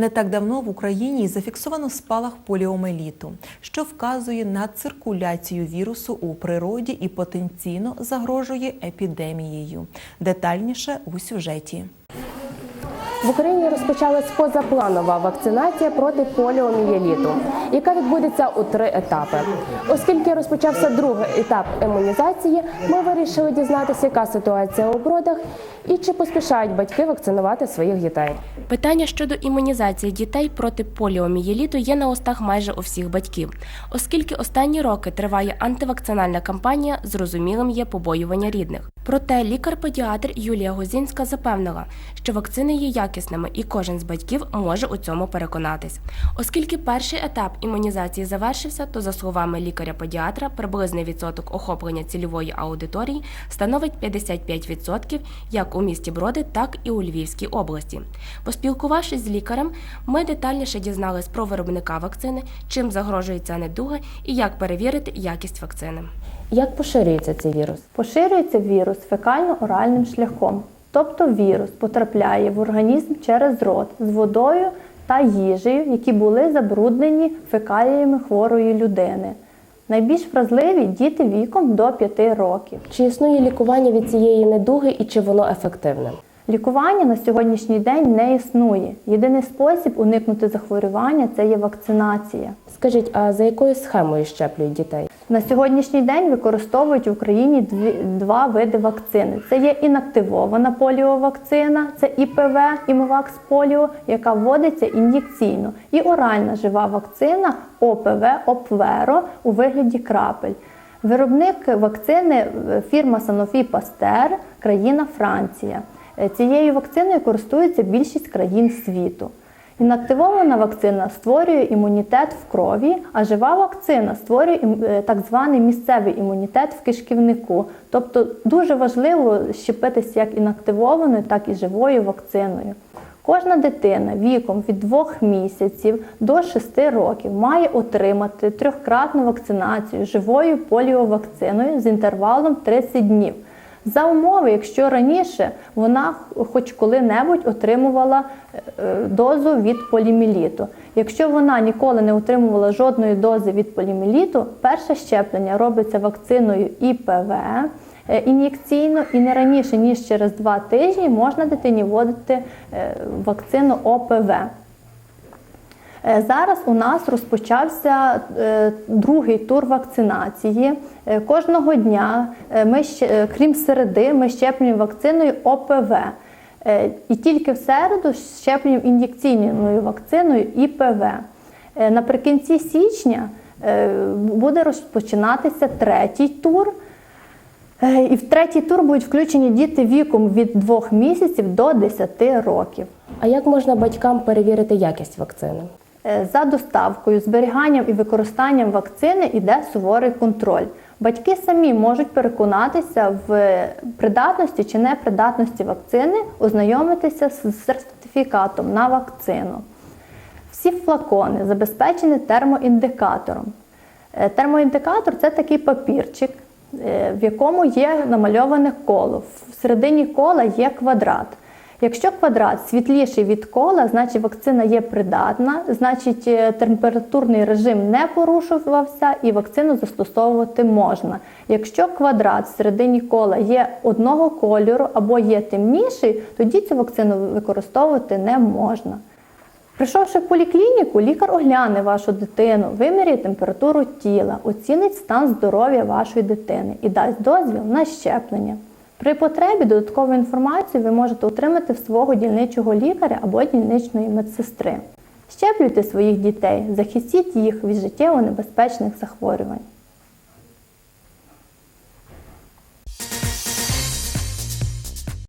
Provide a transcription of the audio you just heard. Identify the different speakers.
Speaker 1: Не так давно в Україні зафіксовано спалах поліомеліту, що вказує на циркуляцію вірусу у природі і потенційно загрожує епідемією. Детальніше у сюжеті.
Speaker 2: В Україні розпочалась позапланова вакцинація проти поліомієліту, яка відбудеться у три етапи. Оскільки розпочався другий етап імунізації, ми вирішили дізнатися, яка ситуація у бродах і чи поспішають батьки вакцинувати своїх дітей. Питання щодо імунізації дітей проти поліомієліту є на устах майже у всіх батьків, оскільки останні роки триває антивакцинальна кампанія, зрозумілим є побоювання рідних. Проте лікар-педіатр Юлія Гозінська запевнила, що вакцини є якісними, і кожен з батьків може у цьому переконатись. Оскільки перший етап імунізації завершився, то за словами лікаря-педіатра, приблизний відсоток охоплення цільової аудиторії становить 55% як у місті Броди, так і у Львівській області. Поспілкувавшись з лікарем, ми детальніше дізнались про виробника вакцини, чим загрожує ця недуга і як перевірити якість вакцини. Як поширюється цей вірус?
Speaker 3: Поширюється вірус фекально-оральним шляхом, тобто вірус потрапляє в організм через рот з водою та їжею, які були забруднені фекаліями хворої людини. Найбільш вразливі діти віком до 5 років.
Speaker 2: Чи існує лікування від цієї недуги і чи воно ефективне?
Speaker 3: Лікування на сьогоднішній день не існує. Єдиний спосіб уникнути захворювання це є вакцинація.
Speaker 2: Скажіть, а за якою схемою щеплюють дітей?
Speaker 3: На сьогоднішній день використовують в Україні дві, два види вакцини. Це є інактивована поліовакцина, це ІПВ, імовакс поліо, яка вводиться ін'єкційно, і оральна жива вакцина ОПВ Опверо у вигляді крапель. Виробник вакцини е, фірма Sanofi Pasteur, країна Франція. Е, Цією вакциною користується більшість країн світу. Інактивована вакцина створює імунітет в крові, а жива вакцина створює е, так званий місцевий імунітет в кишківнику. Тобто дуже важливо щепитися як інактивованою, так і живою вакциною. Кожна дитина віком від 2 місяців до 6 років має отримати трьохкратну вакцинацію живою поліовакциною з інтервалом 30 днів. За умови, якщо раніше вона хоч коли-небудь отримувала е, дозу від поліміліту. Якщо вона ніколи не отримувала жодної дози від поліміліту, перше щеплення робиться вакциною ІПВ е, ін'єкційно і не раніше ніж через два тижні можна дитині вводити е, вакцину ОПВ. Е, Зараз у нас розпочався е, другий тур вакцинації. Е, Кожного дня ми ще, крім середи, ми щеплюємо вакциною ОПВ. І тільки в середу щеплюємо ін'єкційною вакциною ІПВ. Наприкінці січня буде розпочинатися третій тур. І в третій тур будуть включені діти віком від 2 місяців до 10 років.
Speaker 2: А як можна батькам перевірити якість вакцини?
Speaker 3: Е, За доставкою, зберіганням і використанням вакцини йде суворий контроль. Батьки самі можуть переконатися в придатності чи непридатності вакцини, ознайомитися з сертифікатом на вакцину. Всі флакони забезпечені термоіндикатором. Е, Термоіндикатор це такий папірчик, е, в якому є намальоване коло. В середині кола є квадрат. Якщо квадрат світліший від кола, значить вакцина є придатна, значить е, температурний режим не порушувався і вакцину застосовувати можна. Якщо квадрат в середині кола є одного кольору або є темніший, тоді цю вакцину використовувати не можна. Прийшовши в поліклініку, лікар огляне вашу дитину, виміряє температуру тіла, оцінить стан здоров'я вашої дитини і дасть дозвіл на щеплення. При потребі додаткову інформацію ви можете отримати в свого дільничого лікаря або дільничної медсестри. Щеплюйте своїх дітей, захистіть їх від життєво небезпечних захворювань.